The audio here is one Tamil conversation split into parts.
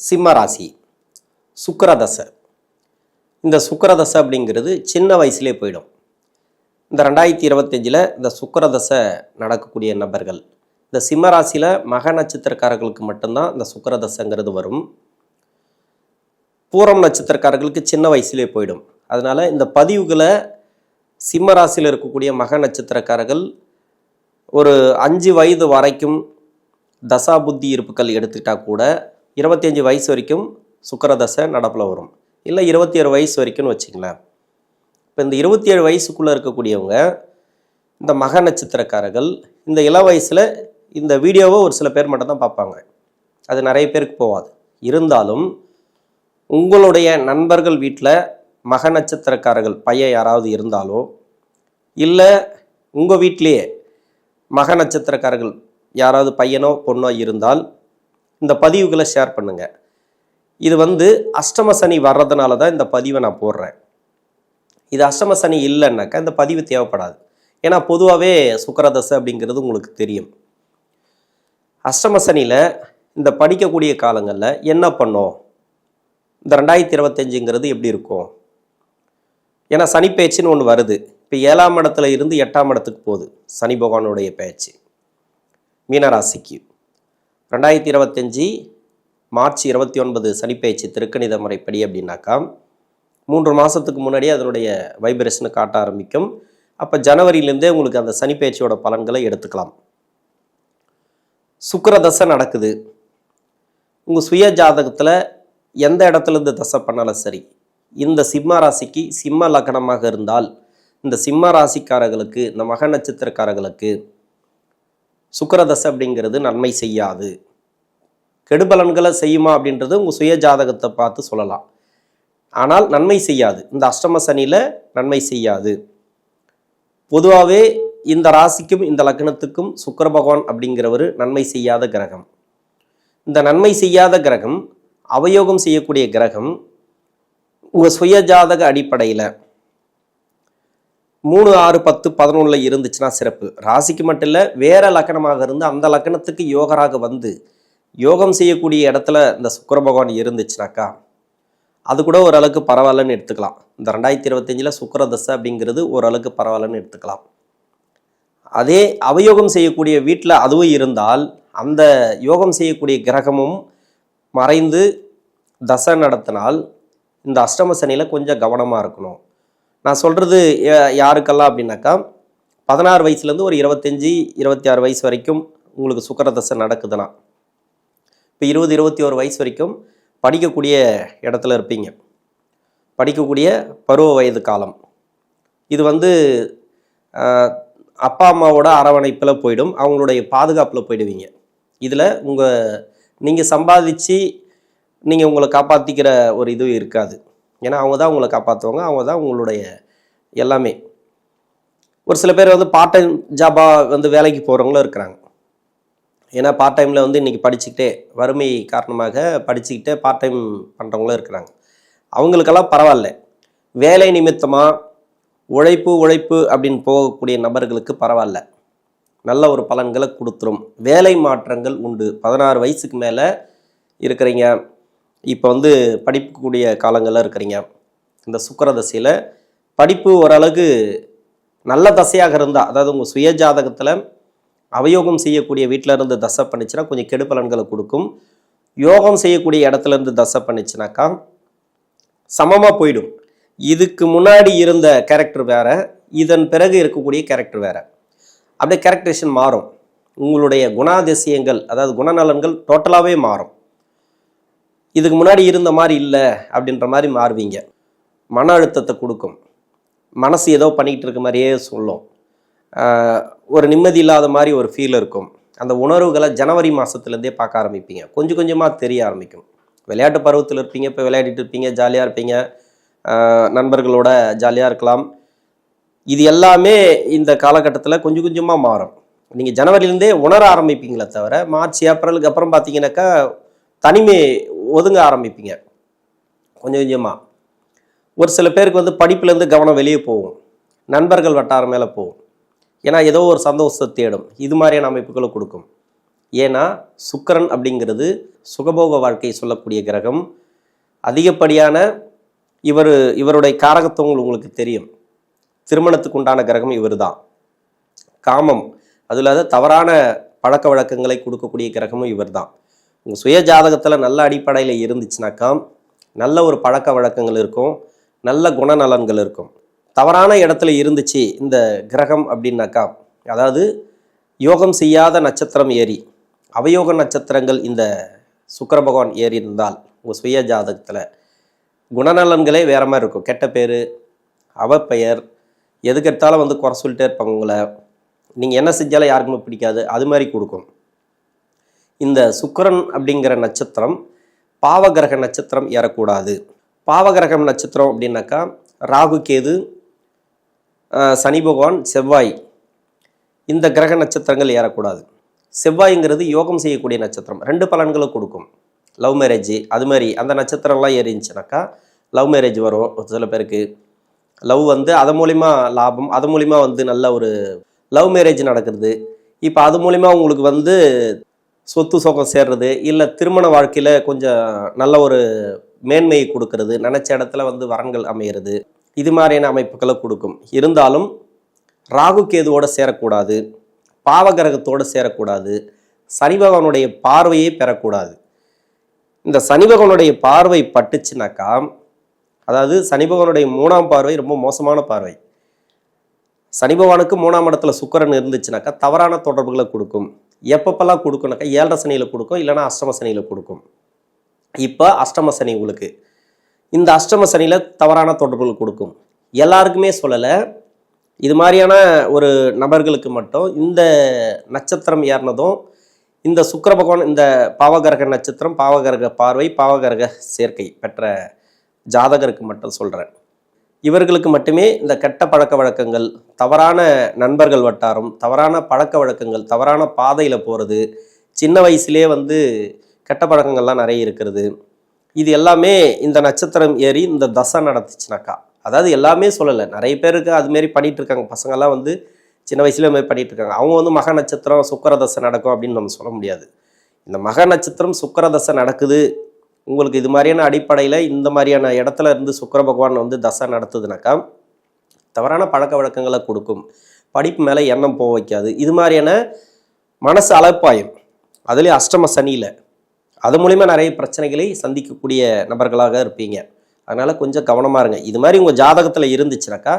சிம்ம ராசி. சுக்கரதசை. இந்த சுக்கரதசை அப்படிங்கிறது சின்ன வயசுலேயே போயிடும். இந்த ரெண்டாயிரத்தி இருபத்தஞ்சில் இந்த சுக்கரதசை நடக்கக்கூடிய நபர்கள் இந்த சிம்ம ராசியில் மக நட்சத்திரக்காரர்களுக்கு மட்டும்தான் இந்த சுக்கரதசைங்கிறது வரும். பூரம் நட்சத்திரக்காரர்களுக்கு சின்ன வயசுலேயே போயிடும். அதனால் இந்த பதிவுகளை சிம்ம ராசியில் இருக்கக்கூடிய மக நட்சத்திரக்காரர்கள் ஒரு அஞ்சு வயது வரைக்கும் தசா புத்தி இருப்புகள் எடுத்துக்கிட்டால் கூட இருபத்தஞ்சி வயசு வரைக்கும் சுக்கரதசை நடப்பில் வரும். இல்லை இருபத்தி ஏழு வயசு வரைக்கும்னு வச்சுங்களேன் இப்போ இந்த இருபத்தி ஏழு வயசுக்குள்ளே இருக்கக்கூடியவங்க இந்த மக நட்சத்திரக்காரர்கள் இந்த இள வயசில் இந்த வீடியோவை ஒரு சில பேர் மட்டும் தான் பார்ப்பாங்க. அது நிறைய பேருக்கு போகாது இருந்தாலும் உங்களுடைய நண்பர்கள் வீட்டில் மக நட்சத்திரக்காரர்கள் பையன் யாராவது இருந்தாலோ இல்லை உங்கள் வீட்டிலேயே மக நட்சத்திரக்காரர்கள் யாராவது பையனோ பொண்ணோ இருந்தால் இந்த பதிவுகளை ஷேர் பண்ணுங்கள் இது வந்து அஷ்டம சனி வர்றதுனால தான் இந்த பதிவை நான் போடுறேன். இது அஷ்டம சனி இல்லைன்னாக்கா இந்த பதிவு தேவைப்படாது. ஏன்னா பொதுவாகவே சுக்கரதசை அப்படிங்கிறது உங்களுக்கு தெரியும். அஷ்டம சனியில் இந்த படிக்கக்கூடிய காலங்களில் என்ன பண்ணோம்? இந்த ரெண்டாயிரத்தி இருபத்தஞ்சுங்கிறது எப்படி இருக்கும்? ஏன்னா சனி பேச்சுன்னு ஒன்று வருது. இப்போ ஏழாம் இடத்துல இருந்து எட்டாம் இடத்துக்கு போகுது. சனி பகவானுடைய பேச்சு. மீனராசிக்கு. ரெண்டாயிரத்தி இருபத்தஞ்சி மார்ச் இருபத்தி ஒன்பது சனிப்பெயர்ச்சி திருக்கணித முறைப்படி அப்படின்னாக்கா மூன்று மாதத்துக்கு முன்னாடியே அதனுடைய வைப்ரேஷனை காட்ட ஆரம்பிக்கும். அப்போ ஜனவரியிலேருந்தே உங்களுக்கு அந்த சனிப்பெயர்ச்சியோட பலன்களை எடுத்துக்கலாம். சுக்கிரதசை நடக்குது. உங்கள் சுய ஜாதகத்தில் எந்த இடத்துலேருந்து தசை பண்ணாலும் சரி இந்த சிம்ம ராசிக்கு சிம்ம லக்னமாக இருந்தால் இந்த சிம்ம ராசிக்காரர்களுக்கு இந்த மக நட்சத்திரக்காரர்களுக்கு சுக்கரதசை அப்படிங்கிறது நன்மை செய்யாது. கெடுபலன்களை செய்யுமா அப்படின்றது உங்கள் சுய ஜாதகத்தை பார்த்து சொல்லலாம். ஆனால் நன்மை செய்யாது. இந்த அஷ்டம சனியில் நன்மை செய்யாது. பொதுவாகவே இந்த ராசிக்கும் இந்த லக்னத்துக்கும் சுக்கர பகவான் அப்படிங்கிறவர் நன்மை செய்யாத கிரகம். இந்த நன்மை செய்யாத கிரகம் அவயோகம் செய்யக்கூடிய கிரகம் உங்கள் சுய ஜாதக அடிப்படையில் மூணு ஆறு பத்து பதினொன்றில் இருந்துச்சுன்னா சிறப்பு. ராசிக்கு மட்டும் இல்லை வேறு லக்கணமாக இருந்து அந்த லக்கணத்துக்கு யோகராக வந்து யோகம் செய்யக்கூடிய இடத்துல இந்த சுக்கிர பகவான் இருந்துச்சுனாக்கா அது கூட ஓரளவுக்கு பரவாயில்லன்னு எடுத்துக்கலாம். இந்த ரெண்டாயிரத்தி இருபத்தஞ்சில் சுக்கர தசை அப்படிங்கிறது ஓரளவுக்கு பரவாயில்லன்னு எடுத்துக்கலாம். அதே அவயோகம் செய்யக்கூடிய வீட்டில் அதுவும் இருந்தால் அந்த யோகம் செய்யக்கூடிய கிரகமும் மறைந்து தசை நடத்தினால் இந்த அஷ்டம சனியில் கொஞ்சம் கவனமாக இருக்கணும். நான் சொல்கிறது யாருக்கெல்லாம் அப்படின்னாக்கா பதினாறு வயசுலேருந்து ஒரு இருபத்தஞ்சி இருபத்தி ஆறு வயசு வரைக்கும் உங்களுக்கு சுக்கரதசை நடக்குதுன்னா. இப்போ இருபது இருபத்தி ஒரு வயசு வரைக்கும் படிக்கக்கூடிய இடத்துல இருப்பீங்க. படிக்கக்கூடிய பருவ வயது காலம். இது வந்து அப்பா அம்மாவோட அரவணைப்பில் போயிடும். அவங்களுடைய பாதுகாப்பில் போயிடுவீங்க. இதில் உங்கள் நீங்கள் சம்பாதிச்சு நீங்கள் உங்களை காப்பாற்றிக்கிற ஒரு இது இருக்காது. ஏன்னா அவங்க தான் உங்களை காப்பாற்றுவாங்க அவங்க தான் உங்களுடைய எல்லாமே. ஒரு சில பேர் வந்து பார்ட் டைம் ஜாபாக வந்து வேலைக்கு போகிறவங்களும் இருக்கிறாங்க. ஏன்னா பார்ட் டைமில் வந்து இன்றைக்கி படிச்சுக்கிட்டே வறுமை காரணமாக படிச்சுக்கிட்டே பார்ட் டைம் பண்ணுறவங்களும் இருக்கிறாங்க. அவங்களுக்கெல்லாம் பரவாயில்ல. வேலை நிமித்தமாக உழைப்பு உழைப்பு அப்படின்னு போகக்கூடிய நபர்களுக்கு பரவாயில்ல. நல்ல ஒரு பலன்களை கொடுத்துரும். வேலை மாற்றங்கள் உண்டு. பதினாறு வயசுக்கு மேலே இருக்கிறீங்க. இப்போ வந்து படிக்கக்கூடிய காலங்களில் இருக்கிறீங்க. இந்த சுக்கர தசையில் படிப்பு ஓரளவுக்கு நல்ல தசையாக இருந்தால் அதாவது உங்கள் சுய ஜாதகத்தில் அவயோகம் செய்யக்கூடிய வீட்டில் இருந்து தசை பண்ணிச்சுன்னா கொஞ்சம் கெடு பலன்களை கொடுக்கும். யோகம் செய்யக்கூடிய இடத்துல இருந்து தசை பண்ணிச்சுனாக்கா சமமாக போயிடும். இதுக்கு முன்னாடி இருந்த கேரக்டர் வேறு இதன் பிறகு இருக்கக்கூடிய கேரக்டர் வேறு. அப்படியே கேரக்டரேஷன் மாறும். உங்களுடைய குணாதிசயங்கள் அதாவது குணநலன்கள் டோட்டலாகவே மாறும். இதுக்கு முன்னாடி இருந்த மாதிரி இல்லை அப்படின்ற மாதிரி மாறுவீங்க. மன அழுத்தத்தை கொடுக்கும். மனசு ஏதோ பண்ணிக்கிட்டு இருக்க மாதிரியே சொல்லும். ஒரு நிம்மதி இல்லாத மாதிரி ஒரு ஃபீல் இருக்கும். அந்த உணர்வுகளை ஜனவரி மாதத்துலேருந்தே பார்க்க ஆரம்பிப்பீங்க. கொஞ்சம் கொஞ்சமாக தெரிய ஆரம்பிக்கும். விளையாட்டு பருவத்தில் இருப்பீங்க இப்போ விளையாடிட்டு இருப்பீங்க ஜாலியாக இருப்பீங்க. நண்பர்களோட ஜாலியாக இருக்கலாம். இது எல்லாமே இந்த காலகட்டத்தில் கொஞ்சம் கொஞ்சமாக மாறும். நீங்கள் ஜனவரிலேருந்தே உணர ஆரம்பிப்பீங்களே தவிர மார்ச் ஏப்ரலுக்கு அப்புறம் பார்த்தீங்கன்னாக்கா தனிமை ஒதுங்க ஆரம்பிப்பீங்க. கொஞ்சம் கொஞ்சமாக ஒரு சில பேருக்கு வந்து படிப்புலேருந்து கவனம் வெளியே போகும். நண்பர்கள் வட்டாரம் மேலே போகும். ஏன்னா ஏதோ ஒரு சந்தோஷத்தை தேடும். இது மாதிரியான அமைப்புகளை கொடுக்கும். ஏன்னா சுக்கரன் அப்படிங்கிறது சுகபோக வாழ்க்கை சொல்லக்கூடிய கிரகம். அதிகப்படியான இவர் இவருடைய காரகத்துவங்கள் உங்களுக்கு தெரியும். திருமணத்துக்கு உண்டான கிரகம் இவர் தான். காமம். அது இல்லாத தவறான பழக்க வழக்கங்களை கொடுக்கக்கூடிய கிரகமும் இவர் தான். உங்கள் சுய ஜாதகத்தில் நல்ல அடிப்படையில் இருந்துச்சுனாக்கா நல்ல ஒரு பழக்க வழக்கங்கள் இருக்கும் நல்ல குணநலன்கள் இருக்கும். தவறான இடத்துல இருந்துச்சு இந்த கிரகம் அப்படின்னாக்கா அதாவது யோகம் செய்யாத நட்சத்திரம் ஏறி அவயோக நட்சத்திரங்கள் இந்த சுக்கர பகவான் ஏறி இருந்தால் உங்கள் சுய ஜாதகத்தில் குணநலன்களே வேற மாதிரி இருக்கும். கெட்ட பேர் அவப்பெயர் எதுக்கெடுத்தாலும் வந்து குறை சொல்லிட்டே இருப்பாங்க உங்களை. நீங்கள் என்ன செஞ்சாலும் யாருக்குமே பிடிக்காது. அது மாதிரி கொடுக்கும். இந்த சுக்கரன் அப்படிங்கிற நட்சத்திரம் பாவகிரக நட்சத்திரம் ஏறக்கூடாது. பாவகிரகம் நட்சத்திரம் அப்படின்னாக்கா ராகு கேது சனி பகவான் செவ்வாய் இந்த கிரக நட்சத்திரங்கள் ஏறக்கூடாது. செவ்வாய்ங்கிறது யோகம் செய்யக்கூடிய நட்சத்திரம். ரெண்டு பலன்களை கொடுக்கும். லவ் மேரேஜ் அது மாதிரி அந்த நட்சத்திரம்லாம் ஏறிச்சுனாக்கா லவ் மேரேஜ் வரும் ஒரு சில பேருக்கு. லவ் வந்து அது மூலிமா லாபம் அது மூலிமா வந்து நல்ல ஒரு லவ் மேரேஜ் நடக்கிறது. இப்போ அது மூலிமா உங்களுக்கு வந்து சொத்து சோகம் சேர்றது இல்லை திருமண வாழ்க்கையில் கொஞ்சம் நல்ல ஒரு மேன்மையை கொடுக்கறது நினச்ச இடத்துல வந்து வரன்கள் அமையிறது இது மாதிரியான அமைப்புகளை கொடுக்கும். இருந்தாலும் ராகு கேதுவோட சேரக்கூடாது பாவகிரகத்தோடு சேரக்கூடாது சனி பகவானுடைய பார்வையை பெறக்கூடாது. இந்த சனி பகவானுடைய பார்வை பட்டுச்சுனாக்கா அதாவது சனி பகவானுடைய மூணாம் பார்வை ரொம்ப மோசமான பார்வை. சனி பகவானுக்கு மூணாம் இடத்துல சுக்கரன் இருந்துச்சுனாக்கா தவறான தொடர்புகளை கொடுக்கும். எப்பப்பெல்லாம் கொடுக்கணுக்கா ஏழரை சனியில் கொடுக்கும் இல்லைனா அஷ்டம சனியில் கொடுக்கும். இப்போ அஷ்டம சனி உங்களுக்கு. இந்த அஷ்டம சனியில் தவறான தொடர்புகள் கொடுக்கும். எல்லாருக்குமே சொல்லலை. இது மாதிரியான ஒரு நபர்களுக்கு மட்டும் இந்த நட்சத்திரம் ஏறினதும் இந்த சுக்கர பகவான் இந்த பாவகரக நட்சத்திரம் பாவகரக பார்வை பாவகரக சேர்க்கை பெற்ற ஜாதகருக்கு மட்டும் சொல்கிறேன் இவர்களுக்கு மட்டுமே இந்த கெட்ட பழக்க வழக்கங்கள் தவறான நண்பர்கள் வட்டாரம் தவறான பழக்க வழக்கங்கள் தவறான பாதையில் போகிறது சின்ன வயசுலேயே வந்து கெட்ட பழக்கங்கள்லாம் நிறைய இருக்கிறது. இது எல்லாமே இந்த நட்சத்திரம் ஏறி இந்த தசை நடத்துச்சுனாக்கா அதாவது எல்லாமே சொல்லலை. நிறைய பேருக்கு அதுமாரி பண்ணிகிட்டு இருக்காங்க. பசங்கள்லாம் வந்து சின்ன வயசுல மாதிரி பண்ணிட்டு இருக்காங்க. அவங்க வந்து மக நட்சத்திரம் சுக்கர தசை நடக்கும் அப்படின்னு நம்ம சொல்ல முடியாது. இந்த மக நட்சத்திரம் சுக்கர தசை நடக்குது உங்களுக்கு இது மாதிரியான அடிப்படையில் இந்த மாதிரியான இடத்துல இருந்து சுக்கிர பகவான் வந்து தசை நடத்துதுனாக்கா தவறான பழக்க வழக்கங்களை கொடுக்கும். படிப்பு மேலே எண்ணம் போக வைக்காது. இது மாதிரியான மனசு அலப்பாயம். அதுலேயும் அஷ்டம சனியில். அது மூலிமா நிறைய பிரச்சனைகளை சந்திக்கக்கூடிய நபர்களாக இருப்பீங்க. அதனால் கொஞ்சம் கவனமாக இருங்க. இது மாதிரி உங்கள் ஜாதகத்தில் இருந்துச்சுனாக்கா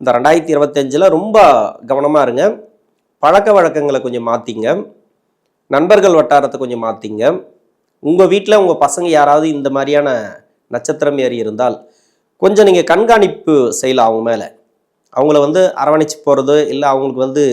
இந்த ரெண்டாயிரத்தி இருபத்தஞ்சில் ரொம்ப கவனமாக இருங்க. பழக்க வழக்கங்களை கொஞ்சம் மாற்றிங்க நண்பர்கள் வட்டாரத்தை கொஞ்சம் மாற்றிங்க உங்கள் வீட்டில் உங்கள் பசங்க யாராவது இந்த மாதிரியான நட்சத்திரம் ஏறி இருந்தால் கொஞ்சம் நீங்கள் கண்காணிப்பு செய்யலாம் அவங்க மேலே. அவங்கள வந்து அரவணைச்சு போகிறது இல்லை அவங்களுக்கு வந்து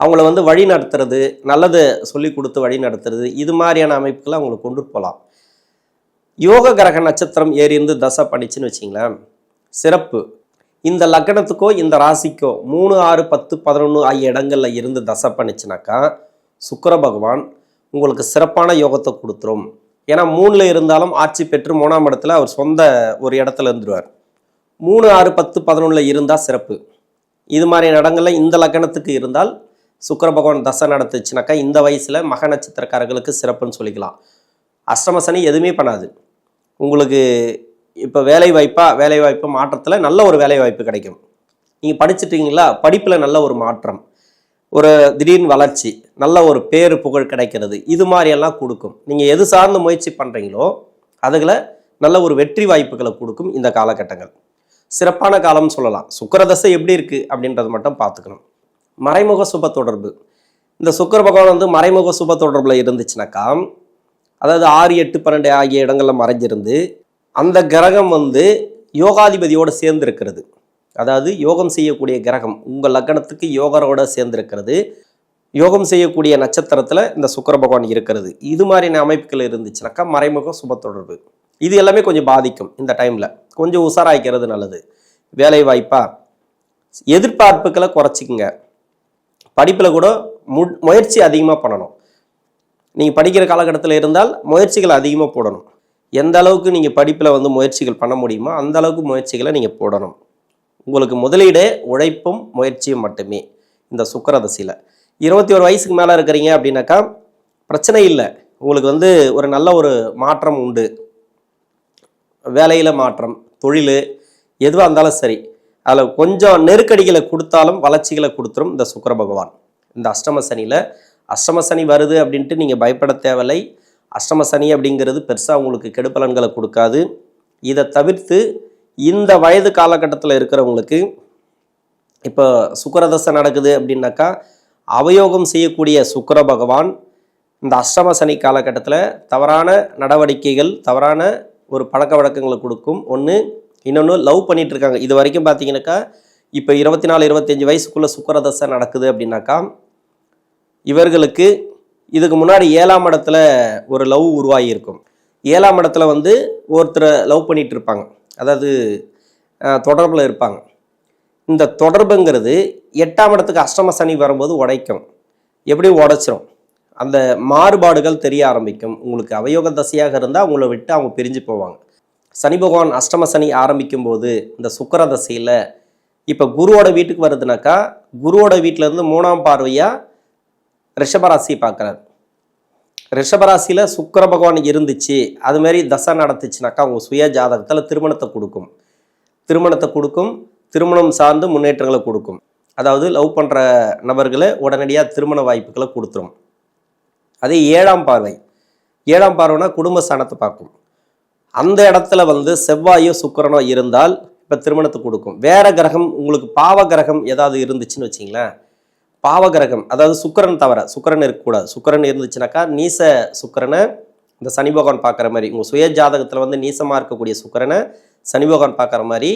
அவங்கள வந்து வழி நடத்துறது நல்லதை சொல்லி கொடுத்து வழி நடத்துறது இது மாதிரியான அமைப்புகளை அவங்கள கொண்டு போகலாம் யோக கிரக நட்சத்திரம் ஏறி இருந்து தசை பண்ணிச்சுன்னு வச்சிங்களேன் சிறப்பு. இந்த லக்னத்துக்கோ இந்த ராசிக்கோ மூணு ஆறு பத்து பதினொன்று ஆகிய இடங்களில் இருந்து தசை பண்ணிச்சுனாக்கா சுக்கர பகவான் உங்களுக்கு சிறப்பான யோகத்தை கொடுத்துரும். ஏன்னா மூணில் இருந்தாலும் ஆட்சி பெற்று மூணாம் இடத்துல அவர் சொந்த ஒரு இடத்துல இருந்துருவார். மூணு ஆறு பத்து பதினொன்றில் இருந்தால் சிறப்பு. இது மாதிரியான இடங்களில் இந்த லக்னத்துக்கு இருந்தால் சுக்கர பகவான் தசை நடத்துச்சுனாக்கா இந்த வயசில் மக நட்சத்திரக்காரர்களுக்கு சிறப்புன்னு சொல்லிக்கலாம். அஷ்டம சனி எதுவுமே பண்ணாது. உங்களுக்கு இப்போ வேலை வாய்ப்பா வேலை வாய்ப்பு மாற்றத்தில் நல்ல ஒரு வேலை வாய்ப்பு கிடைக்கும். நீங்கள் படிச்சுட்டீங்களா? படிப்பில் நல்ல ஒரு மாற்றம். ஒரு திடீர்னு வளர்ச்சி நல்ல ஒரு பேரு புகழ் கிடைக்கிறது இது மாதிரியெல்லாம் கொடுக்கும். நீங்கள் எது சார்ந்து முயற்சி பண்ணுறீங்களோ அதுகளை நல்ல ஒரு வெற்றி வாய்ப்புகளை கொடுக்கும் இந்த காலகட்டங்கள். சிறப்பான காலம்னு சொல்லலாம். சுக்கிரதசை எப்படி இருக்குது அப்படின்றத மட்டும் பார்த்துக்கணும். மறைமுக சுப தொடர்பு. இந்த சுக்கிர பகவான் வந்து மறைமுக சுப தொடர்பில் இருந்துச்சுனாக்கா அதாவது ஆறு எட்டு பன்னெண்டு ஆகிய இடங்களில் மறைஞ்சிருந்து அந்த கிரகம் வந்து யோகாதிபதியோடு சேர்ந்து இருக்கிறது அதாவது யோகம் செய்யக்கூடிய கிரகம் உங்கள் லக்னத்துக்கு யோகரோட சேர்ந்திருக்கிறது. யோகம் செய்யக்கூடிய நட்சத்திரத்தில் இந்த சுக்கர பகவான் இருக்கிறது. இது மாதிரியான அமைப்புகள் இருந்துச்சுனாக்கா மறைமுக சுப தொடர்பு. இது எல்லாமே கொஞ்சம் பாதிக்கும் இந்த டைமில் கொஞ்சம் உஷாராய்க்கிறது நல்லது. வேலை வாய்ப்பா எதிர்பார்ப்புகளை குறைச்சிக்கங்க. படிப்பில் கூட மு முயற்சி அதிகமாக பண்ணணும். நீங்கள் படிக்கிற காலகட்டத்தில் இருந்தால் முயற்சிகள் அதிகமாக போடணும். எந்த அளவுக்கு நீங்கள் படிப்பில் வந்து முயற்சிகள் பண்ண முடியுமோ அந்த அளவுக்கு முயற்சிகளை நீங்கள் போடணும். உங்களுக்கு முதலீடு உழைப்பும் முயற்சியும் மட்டுமே இந்த சுக்கரதசியில். இருபத்தி ஒரு வயசுக்கு மேலே இருக்கிறீங்க அப்படின்னாக்கா பிரச்சனை இல்லை. உங்களுக்கு வந்து ஒரு நல்ல ஒரு மாற்றம் உண்டு. வேலையில் மாற்றம் தொழில் எதுவாக இருந்தாலும் சரி அதில் கொஞ்சம் நெருக்கடிகளை கொடுத்தாலும் வளர்ச்சிகளை கொடுத்துரும் இந்த சுக்கர பகவான். இந்த அஷ்டம சனியில் அஷ்டம சனி வருது அப்படின்ட்டு நீங்கள் பயப்பட தேவையில்லை. அஷ்டம சனி அப்படிங்கிறது பெருசாக உங்களுக்கு கெடுபலன்களை கொடுக்காது. இதை தவிர்த்து இந்த வயது காலகட்டத்தில் இருக்கிறவங்களுக்கு இப்போ சுக்கரதசை நடக்குது அப்படின்னாக்கா அவயோகம் செய்யக்கூடிய சுக்கர பகவான் இந்த அஷ்டம சனி காலகட்டத்தில் தவறான நடவடிக்கைகள் தவறான ஒரு பழக்க வழக்கங்களை கொடுக்கும். ஒன்று இன்னொன்று லவ் பண்ணிட்டு இருக்காங்க. இது வரைக்கும் பார்த்தீங்கன்னாக்கா இப்போ இருபத்தி நாலு இருபத்தஞ்சி வயசுக்குள்ளே சுக்கரதசை நடக்குது அப்படின்னாக்கா இவர்களுக்கு இதுக்கு முன்னாடி ஏழாம் இடத்துல ஒரு லவ் உருவாகி இருக்கும். ஏழாம் இடத்துல வந்து ஒருத்தரை லவ் பண்ணிகிட்டு இருப்பாங்க. அதாவது தொடர்பில் இருப்பாங்க. இந்த தொடர்புங்கிறது எட்டாம் இடத்துக்கு அஷ்டம சனி வரும்போது உடைக்கும். எப்படி உடைச்சிரும்? அந்த மாறுபாடுகள் தெரிய ஆரம்பிக்கும். உங்களுக்கு அவயோக தசையாக இருந்தால் உங்களை விட்டு அவங்க பிரிஞ்சு போவாங்க. சனி பகவான் அஷ்டம சனி ஆரம்பிக்கும் போது இந்த சுக்கர தசையில் இப்போ குருவோட வீட்டுக்கு வருதுனாக்கா குருவோட வீட்டிலேருந்து மூணாம் பார்வையாக ரிஷபராசி பார்க்குறாரு. ரிஷபராசியில் சுக்கிர பகவான் இருந்துச்சு. அதுமாரி தசை நடந்துச்சுனாக்கா அவங்க சுய ஜாதகத்தில் திருமணத்தை கொடுக்கும். திருமணத்தை கொடுக்கும். திருமணம் சார்ந்து முன்னேற்றங்களை கொடுக்கும். அதாவது லவ் பண்ணுற நபர்களை உடனடியாக திருமண வாய்ப்புகளை கொடுத்துரும். அதே ஏழாம் பார்வை. ஏழாம் பார்வைனா குடும்ப ஸ்தானத்தை பார்க்கும். அந்த இடத்துல வந்து செவ்வாயோ சுக்கிரனோ இருந்தால் இப்போ திருமணத்தை கொடுக்கும். வேற கிரகம் உங்களுக்கு பாவ கிரகம் ஏதாவது இருந்துச்சுன்னு வச்சிங்களேன். பாவகிரகம் அதாவது சுக்கரன் தவிர சுக்கரன் இருக்கக்கூடாது. சுக்கரன் இருந்துச்சுனாக்கா நீச சுக்கிரனை இந்த சனி பகவான் பார்க்குற மாதிரி உங்கள் சுய ஜாதகத்தில் வந்து நீசமாக இருக்கக்கூடிய சுக்கிரனை சனி பகவான் பார்க்குற மாதிரி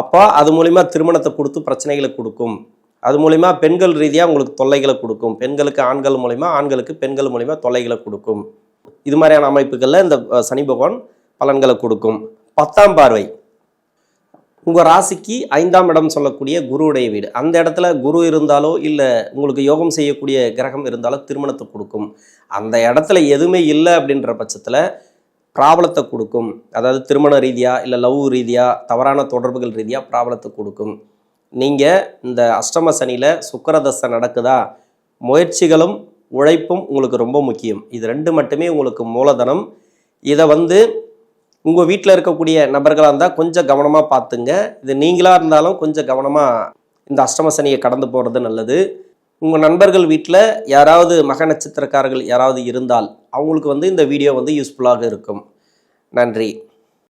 அப்போ அது மூலிமா திருமணத்தை கொடுத்து பிரச்சனைகளை கொடுக்கும். அது மூலிமா பெண்கள் ரீதியாக உங்களுக்கு தொல்லைகளை கொடுக்கும். பெண்களுக்கு ஆண்கள் மூலிமா ஆண்களுக்கு பெண்கள் மூலிமா தொல்லைகளை கொடுக்கும். இது மாதிரியான அமைப்புகளில் இந்த சனி பகவான் பலன்களை கொடுக்கும். பத்தாம் பார்வை. உங்கள் ராசிக்கு ஐந்தாம் இடம் சொல்லக்கூடிய குருவுடைய வீடு. அந்த இடத்துல குரு இருந்தாலோ இல்லை உங்களுக்கு யோகம் செய்யக்கூடிய கிரகம் இருந்தாலோ திருமணத்தை கொடுக்கும். அந்த இடத்துல எதுவுமே இல்லை அப்படின்ற பட்சத்தில் பிராபலத்தை கொடுக்கும். அதாவது திருமண ரீதியாக இல்லை லவ் ரீதியாக தவறான தொடர்புகள் ரீதியாக பிராபலத்தை கொடுக்கும். நீங்கள் இந்த அஷ்டம சனியில் சுக்கரதசை நடக்குதா? முயற்சிகளும் உழைப்பும் உங்களுக்கு ரொம்ப முக்கியம். இது ரெண்டு மட்டுமே உங்களுக்கு மூலதனம். இதை வந்து உங்கள் வீட்டில் இருக்கக்கூடிய நபர்களாக இருந்தால் கொஞ்சம் கவனமாக பார்த்துங்க. இது நீங்களாக இருந்தாலும் கொஞ்சம் கவனமாக இந்த அஷ்டம சனியை கடந்து போகிறது நல்லது. உங்கள் நண்பர்கள் வீட்டில் யாராவது மக நட்சத்திரக்காரர்கள் யாராவது இருந்தால் அவங்களுக்கு வந்து இந்த வீடியோ வந்து யூஸ்ஃபுல்லாக இருக்கும். நன்றி.